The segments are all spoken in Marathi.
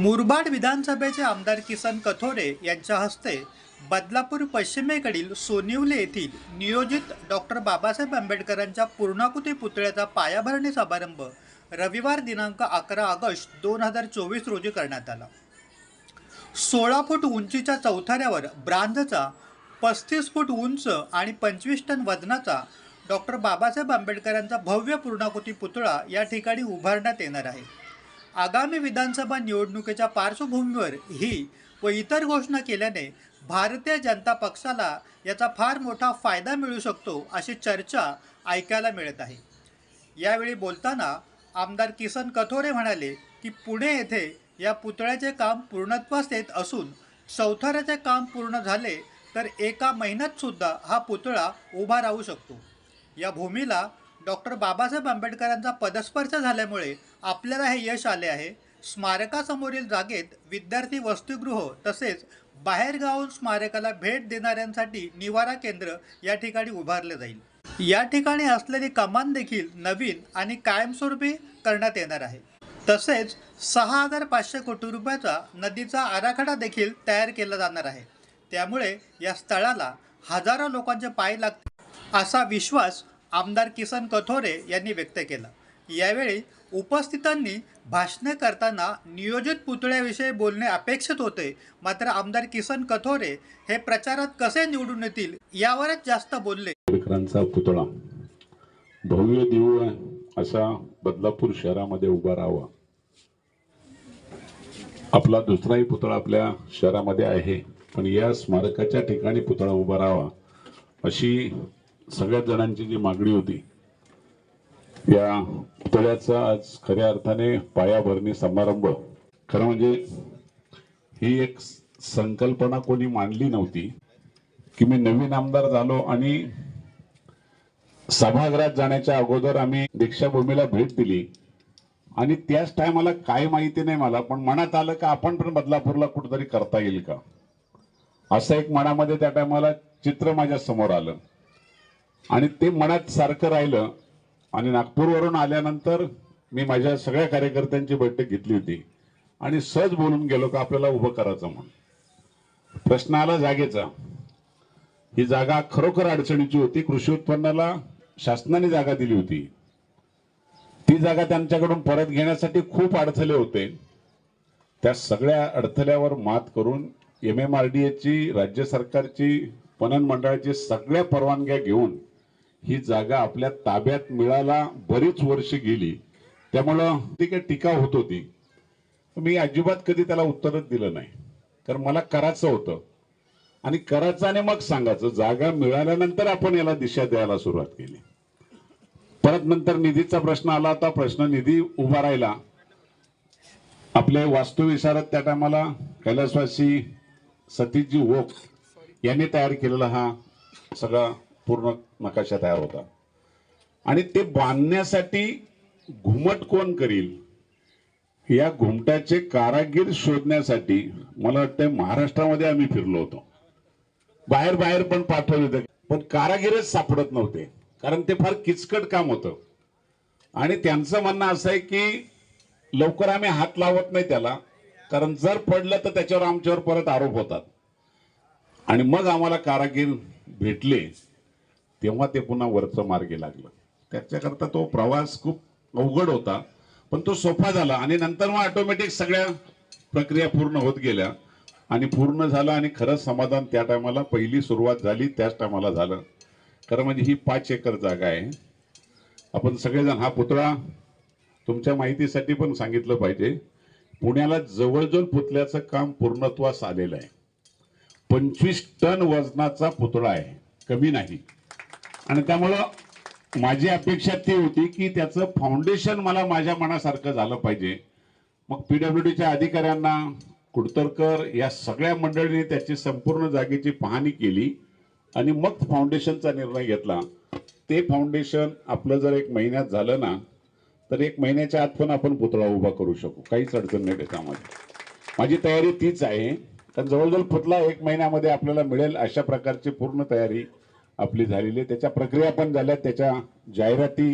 मुरबाड विधानसभेचे आमदार किसन कथोरे यांच्या हस्ते बदलापूर पश्चिमेकडील सोनिवले येथील नियोजित डॉक्टर बाबासाहेब आंबेडकरांच्या पूर्णाकृती पुतळ्याचा पायाभरणी समारंभ रविवार दिनांक अकरा ऑगस्ट दोन हजार चोवीस रोजी करण्यात आला. सोळा फूट उंचीच्या चौथाऱ्यावर ब्रांझचा पस्तीस फूट उंच आणि पंचवीस टन वजनाचा डॉक्टर बाबासाहेब आंबेडकरांचा भव्य पूर्णाकृती पुतळा या ठिकाणी उभारण्यात येणार आहे. आगामी विधानसभा निवडणुकीच्या पार्श्वभूमीवर ही व इतर घोषणा केल्याने भारतीय जनता पक्षाला याचा फार मोठा फायदा मिळू शकतो अशी चर्चा ऐकायला मिळत आहे. यावेळी बोलताना आमदार किसन कथोरे म्हणाले की पुणे येथे या पुतळ्याचे काम पूर्णत्वास येत असून चौथऱ्याचे काम पूर्ण झाले तर एका महिन्यातसुद्धा हा पुतळा उभा राहू शकतो. या भूमीला डॉक्टर बाबासाहेब आंबेडकरांचा पदस्पर्श झाल्यामुळे आपल्याला हे यश आले आहे. स्मारकासमोरील जागेत विद्यार्थी वसतिगृह तसेच बाहेरगावून स्मारकाला भेट देणाऱ्यांसाठी निवारा केंद्र या ठिकाणी उभारले जाईल. या ठिकाणी असलेली कमान देखील नवीन आणि कायमस्वरूपी करण्यात येणार आहे. तसेच सहा हजार पाचशे कोटी रुपयाचा नदीचा आराखडा देखील तयार केला जाणार आहे. त्यामुळे या स्थळाला हजारो लोकांचे पाय लागतील असा विश्वास आमदार किसन कथोरे यांनी व्यक्त केला. यावेळी उपस्थितांनी भाषणे करताना नियोजित पुतळ्याविषयी बोलणे अपेक्षित होते. मात्र आमदार किसन कथोरे हे प्रचारात कसे निवडून येतील यावरच जास्त बोलले. पुतळा. भव्य दिव्य असा बदलापूर शहरामध्ये उभा राहावा. आपला दुसराही पुतळा आपल्या शहरामध्ये आहे. पण या स्मारकाच्या ठिकाणी पुतळा उभा राहावा अशी सगळ्या जणांची जी मागणी होती या पुतळ्याचा आज खऱ्या अर्थाने पायाभरणी समारंभ. खरं म्हणजे ही एक संकल्पना कोणी मांडली नव्हती की मी नवीन आमदार झालो आणि सभागृहात जाण्याच्या अगोदर आम्ही दीक्षाभूमीला भेट दिली. आणि त्याच टायमाला काय माहिती नाही मला पण मनात आलं का आपण पण बदलापूरला कुठेतरी करता येईल का? असं एक मनामध्ये त्या टायमाला चित्र माझ्यासमोर आलं. आणि ते मनात सारखं राहिलं आणि नागपूरवरून आल्यानंतर मी माझ्या सगळ्या कार्यकर्त्यांची बैठक घेतली होती. आणि सहज बोलून गेलो का आपल्याला उभं करायचं म्हणून. प्रश्न आला जागेचा. ही जागा खरोखर अडचणीची होती. कृषी उत्पन्नाला शासनाने जागा दिली होती. ती जागा त्यांच्याकडून परत घेण्यासाठी खूप अडथळे होते. त्या सगळ्या अडथळ्यावर मात करून एम एम आर डी एची राज्य सरकारची पणन मंडळाची सगळ्या परवानग्या घेऊन ही जागा आपल्या ताब्यात मिळायला बरीच वर्ष गेली. त्यामुळं ती काही टीका होत होती. मी अजिबात कधी त्याला उत्तरच दिलं नाही. कारण मला करायचं होतं. आणि करायचं आणि मग सांगायचं जागा मिळाल्यानंतर आपण याला दिशा द्यायला सुरुवात केली. परत नंतर निधीचा प्रश्न आला होता प्रश्न निधी उभा राहिला. आपले वास्तुविशारद त्या टायमाला कैलासवासी सतीशजी ओक यांनी तयार केलेला हा सगळा पूर्ण नकाशा तयार होता. आणि ते बांधण्यासाठी घुमट कोण करील? या घुमटाचे कारागीर शोधण्यासाठी मला वाटतं महाराष्ट्रामध्ये आम्ही फिरलो होतो. बाहेर बाहेर पण पाठवले होते. पण कारागीरच सापडत नव्हते. कारण ते फार किचकट काम होतं. आणि त्यांचं म्हणणं असं आहे की लवकर आम्ही हात लावत नाही त्याला. कारण जर पडलं तर त्याच्यावर आमच्यावर परत आरोप होतात. आणि मग आम्हाला कारागीर भेटले. तेव्हा ते पुन्हा वरचं मार्गी लागलं. त्याच्याकरता तो प्रवास खूप अवघड होता पण तो सोपा झाला आणि नंतर मग ऑटोमॅटिक सगळ्या प्रक्रिया पूर्ण होत गेल्या. आणि पूर्ण झालं आणि खरंच समाधान त्या टायमाला पहिली सुरुवात झाली त्याच टायमाला झालं. खरं म्हणजे ही पाच एकर जागा आहे. आपण सगळेजण हा पुतळा तुमच्या माहितीसाठी पण सांगितलं पाहिजे. पुण्याला जवळजवळ पुतळ्याचं काम पूर्णत्वास आलेलं आहे. पंचवीस टन वजनाचा पुतळा आहे. कमी नाही. आणि त्यामुळं माझी अपेक्षा ती होती की त्याचं फाउंडेशन मला माझ्या मनासारखं झालं पाहिजे. मग पीडब्ल्यूडीच्या अधिकाऱ्यांना कुडतरकर या सगळ्या मंडळींनी त्याची संपूर्ण जागेची पाहणी केली आणि मग फाउंडेशनचा निर्णय घेतला. ते फाउंडेशन आपलं जर एक महिन्यात झालं ना तर एक महिन्याच्या आत पण आपण पुतळा उभा करू शकू. काहीच अडचण नाही त्याच्यामध्ये. माझी तयारी तीच आहे. कारण जवळजवळ पुतळा एक महिन्यामध्ये आपल्याला मिळेल अशा प्रकारची पूर्ण तयारी आपली झालेली आहे. त्याच्या प्रक्रिया पण झाल्या त्याच्या जाहिराती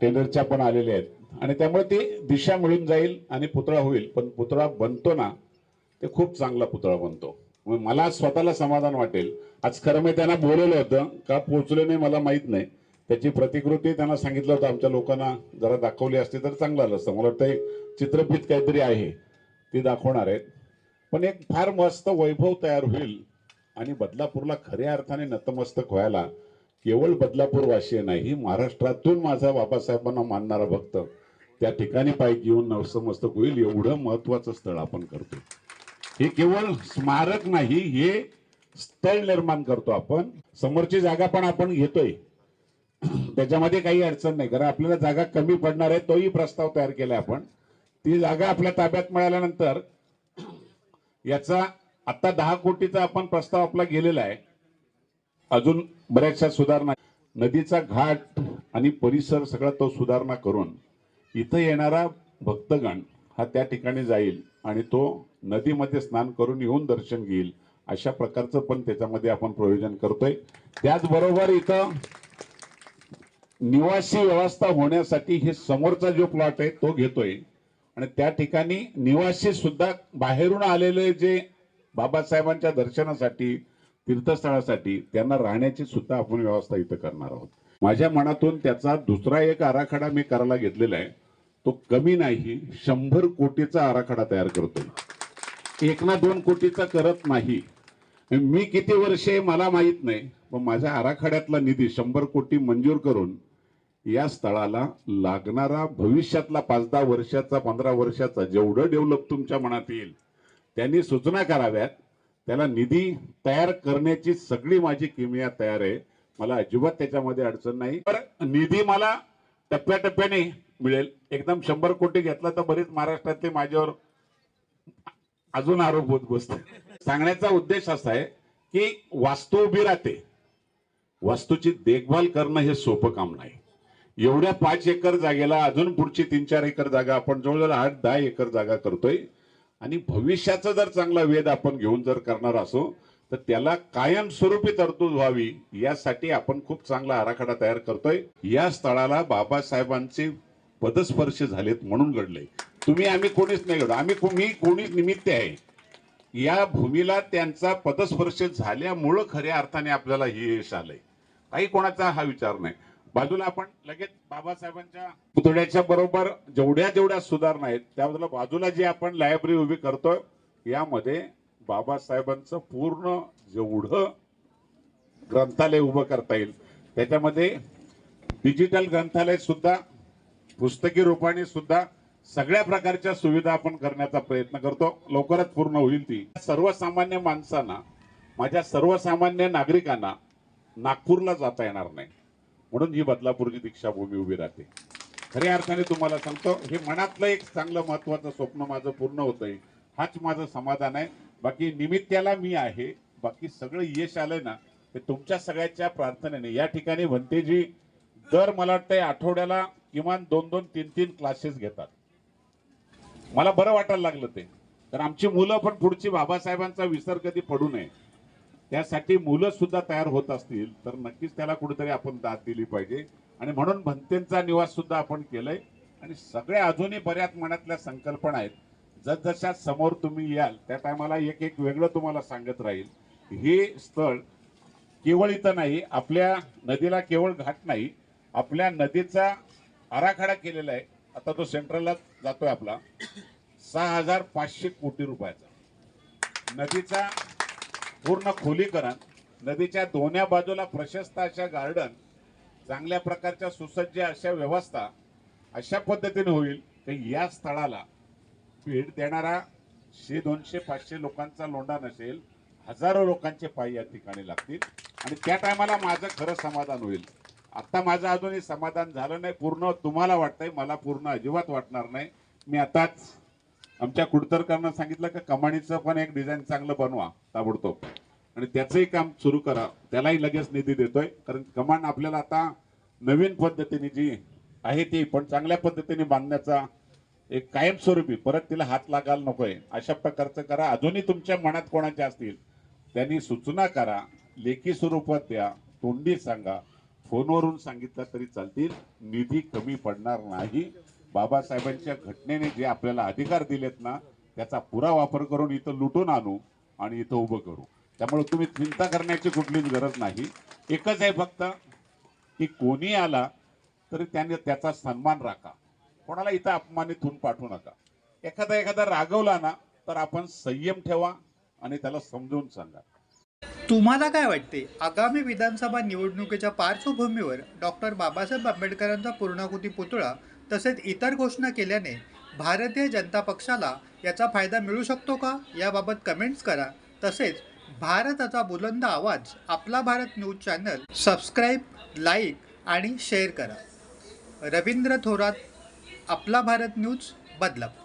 टेंडरच्या पण आलेल्या आहेत. आणि त्यामुळे ती दिशा मिळून जाईल आणि पुतळा होईल. पण पुतळा बनतो ना ते खूप चांगला पुतळा बनतो. मला स्वतःला समाधान वाटेल. आज खरं मी त्यांना बोलवलं होतं का पोचलं नाही मला माहीत नाही. त्याची प्रतिकृती त्यांना सांगितलं होतं आमच्या लोकांना जरा दाखवली असती तर चांगलं आलं असतं. मला वाटतं एक चित्रफित काहीतरी आहे ती दाखवणार आहेत. पण एक फार मस्त वैभव तयार होईल. आणि बदलापूरला खऱ्या अर्थाने नतमस्तक व्हायला केवळ बदलापूर वाशी नाही महाराष्ट्रातून माझा बाबासाहेबांना मानणारा भक्त त्या ठिकाणी पाय घेऊन नवसमस्तक होईल एवढं महत्वाचं स्थळ आपण करतो हे केवळ स्मारक नाही हे स्थळ निर्माण करतो आपण. समोरची जागा पण आपण घेतोय. त्याच्यामध्ये काही अडचण नाही कारण आपल्याला जागा कमी पडणार आहे तोही प्रस्ताव तयार केलाय आपण. ती जागा आपल्या ताब्यात मिळाल्यानंतर याचा आता दहा कोटीचा आपण प्रस्ताव आपला गेलेला आहे. अजून बऱ्याचशा सुधारणा नदीचा घाट आणि परिसर सगळा तो सुधारणा करून इथं येणारा भक्तगण हा त्या ठिकाणी जाईल आणि तो नदीमध्ये स्नान करून येऊन दर्शन घेईल अशा प्रकारचं पण त्याच्यामध्ये आपण प्रयोजन करतोय. त्याचबरोबर इथं निवासी व्यवस्था होण्यासाठी हे समोरचा जो प्लॉट आहे तो घेतोय. आणि त्या ठिकाणी निवासी सुद्धा बाहेरून आलेले जे बाबासाहेबांच्या दर्शनासाठी तीर्थस्थळासाठी त्यांना राहण्याची सुद्धा आपण व्यवस्था इथं करणार आहोत. माझ्या मनातून त्याचा दुसरा एक आराखडा मी करायला घेतलेला आहे. तो कमी नाही शंभर कोटीचा आराखडा तयार करतो एक ना दोन कोटीचा करत नाही. मी किती वर्षे मला माहीत नाही पण माझ्या आराखड्यातला निधी शंभर कोटी मंजूर करून या स्थळाला लागणारा भविष्यातला पाच दहा वर्षाचा पंधरा वर्षाचा जेवढं डेव्हलप तुमच्या मनात येईल त्यांनी सूचना कराव्यात. त्याला निधी तयार करण्याची सगळी माझी किमया तयार आहे. मला अजिबात त्याच्यामध्ये अडचण नाही. तर निधी मला टप्प्याटप्प्याने मिळेल. एकदम शंभर कोटी घेतला तर बरीच महाराष्ट्रातले माझ्यावर अजून आरोप होत बसते सांगण्याचा उद्देश असा आहे की वास्तू उभी राहते. वास्तूची देखभाल करणं हे सोपं काम नाही. एवढ्या पाच एकर जागेला अजून पुढची तीन चार एकर जागा आपण जवळजवळ आठ दहा एकर जागा करतोय. आणि भविष्याचा जर चांगला वेध आपण घेऊन जर करणार असो तर त्याला कायमस्वरूपी तरतूद व्हावी यासाठी आपण खूप चांगला आराखडा तयार करतोय. या स्थळाला बाबासाहेबांचे पदस्पर्श झालेत म्हणून घडले तुम्ही आम्ही कोणीच नाही घडू आम्ही को- मी कोणीच निमित्त आहे. या भूमीला त्यांचा पदस्पर्श झाल्यामुळं खऱ्या अर्थाने आपल्याला हे यश आलंय. काही कोणाचा हा विचार नाही. बाजूला आपण लगेच बाबासाहेबांच्या पुतळ्याच्या बरोबर जेवढ्या जेवढ्या सुधारणा आहेत त्याबद्दल बाजूला जी आपण लायब्ररी उभी करतोय यामध्ये बाबासाहेबांचं पूर्ण जेवढं ग्रंथालय उभं करता येईल त्याच्यामध्ये डिजिटल ग्रंथालय सुद्धा पुस्तकी रूपाने सुद्धा सगळ्या प्रकारच्या सुविधा आपण करण्याचा प्रयत्न करतो. लवकरच पूर्ण होईल ती. सर्वसामान्य माणसांना माझ्या सर्वसामान्य नागरिकांना नागपूरला जाता येणार नाही. म्हणून ही बदलापूरची दीक्षाभूमी उभी राहते. खऱ्या अर्थाने तुम्हाला सांगतो हे मनातलं एक चांगलं महत्वाचं स्वप्न माझं पूर्ण होतंय. हाच माझं समाधान आहे. बाकी निमित्ताला मी आहे. बाकी सगळं यश आलंय ना ते तुमच्या सगळ्याच्या प्रार्थनेने. या ठिकाणी भंतेजी दर मला वाटतंय आठवड्याला किमान दोन दोन तीन तीन क्लासेस घेतात. मला बरं वाटायला लागलं ते. तर आमची मुलं पण पुढची बाबासाहेबांचा विसर कधी पडू नये. त्यासाठी मुलं सुद्धा तयार होत असतील तर नक्कीच त्याला कुठेतरी आपण दाद दिली पाहिजे. आणि म्हणून भंतेंचा निवास सुद्धा आपण केलंय. आणि सगळ्या अजूनही बऱ्याच मनातल्या संकल्पना आहेत. जसजशा समोर तुम्ही याल त्या टायमाला एक एक वेगळं तुम्हाला सांगत राहील. हे स्थळ केवळ इथं नाही आपल्या नदीला केवळ घाट नाही. आपल्या नदीचा आराखडा केलेला आहे. आता तो सेंट्रलला जातोय आपला. सहा हजार पाचशे कोटी रुपयाचा. नदीचा पूर्ण खोलीकरण नदीच्या दोन्ही बाजूला प्रशस्त अशा गार्डन चांगल्या प्रकारच्या सुसज्ज अशा व्यवस्था अशा पद्धतीने होईल की या स्थळाला भेट देणारा शे दोनशे पाचशे लोकांचा लोंढा नसेल हजारो लोकांचे पाय या ठिकाणी लागतील. आणि त्या टायमाला माझं खरं समाधान होईल. आत्ता माझं अजूनही समाधान झालं नाही पूर्ण तुम्हाला वाटतंय मला पूर्ण अजिबात वाटणार नाही. मी आताच आमच्या कुडतरकरांना सांगितलं की कमाणीचं पण एक डिझाईन चांगलं बनवा ताबडतोब. आणि त्याचंही काम सुरू करा. त्यालाही लगेच निधी देतोय. कारण कमान आपल्याला आता नवीन पद्धतीने जी आहे ती पण चांगल्या पद्धतीने बांधण्याचा एक कायमस्वरूपी परत तिला हात लागायला नकोय. अशा प्रकारचं करा. अजूनही तुमच्या मनात कोणाच्या असतील त्यांनी सूचना करा. लेखी स्वरूपात द्या. तोंडी सांगा. फोनवरून सांगितलं तरी चालतील. निधी कमी पडणार नाही. बाबासाहेबांच्या घटनेने जे आपल्याला अधिकार दिलेत ना त्याचा पुरा वापर करून इथं लुटून आणू आणि इथं उभं करू. त्यामुळे तुम्ही चिंता करण्याची कुठलीच गरज नाही. एकच आहे फक्त की कोणी आला तरी त्याने त्याचा सन्मान राखा. कोणाला इथं अपमानित होऊन पाठवू नका. एखादा एखादा रागवला ना तर आपण संयम ठेवा आणि त्याला समजून सांगा. तुम्हाला काय वाटते? आगामी विधानसभा निवडणुकीच्या पार्श्वभूमीवर डॉक्टर बाबासाहेब आंबेडकरांचा पूर्णाकृती पुतळा तसेच इतर घोषणा केल्याने भारतीय जनता पक्षाला याचा फायदा मिळू शकतो का? याबाबत कमेंट्स करा. तसेच भारताचा बुलंद आवाज आपला Bharat news channel subscribe like आणि शेअर करा. रवींद्र थोरात आपला भारत न्यूज बदलापूर